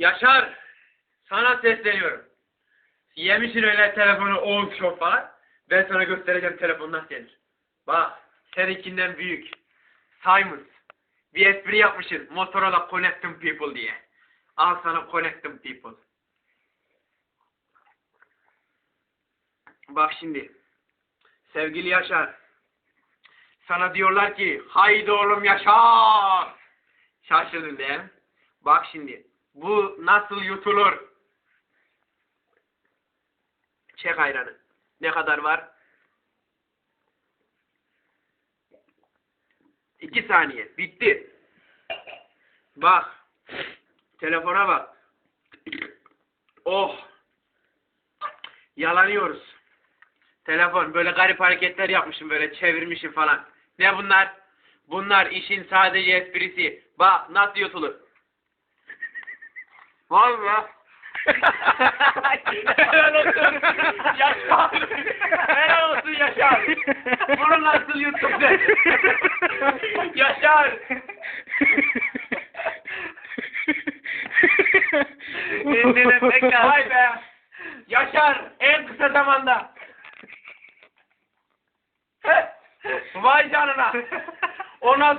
Yaşar, sana sesleniyorum. Yemişsin öyle telefonu 10 şok falan. Ben sana göstereceğim telefon nasıl yenir. Bak, seninkinden büyük. Simons. Bir espri yapmışız. Motorola Connecting People diye. Al sana Connecting People. Bak şimdi. Sevgili Yaşar. Sana diyorlar ki haydi oğlum Yaşar. Şaşırdın değil mi? Bak şimdi. Bu nasıl yutulur? Çek ayranı. Ne kadar var? İki saniye. Bitti. Bak. Telefona bak. Oh. Yalanıyoruz. Telefon böyle garip hareketler yapmışım böyle çevirmişim falan. Ne bunlar? Bunlar işin sadece esprisi. Bak nasıl yutulur. Var ya. Helal olsun. Yaşar. Helal olsun Yaşar. Bunu nasıl yuttun? Yaşar. Kendine tekrar. Vay be. Yaşar en kısa zamanda. Vay canına. Ona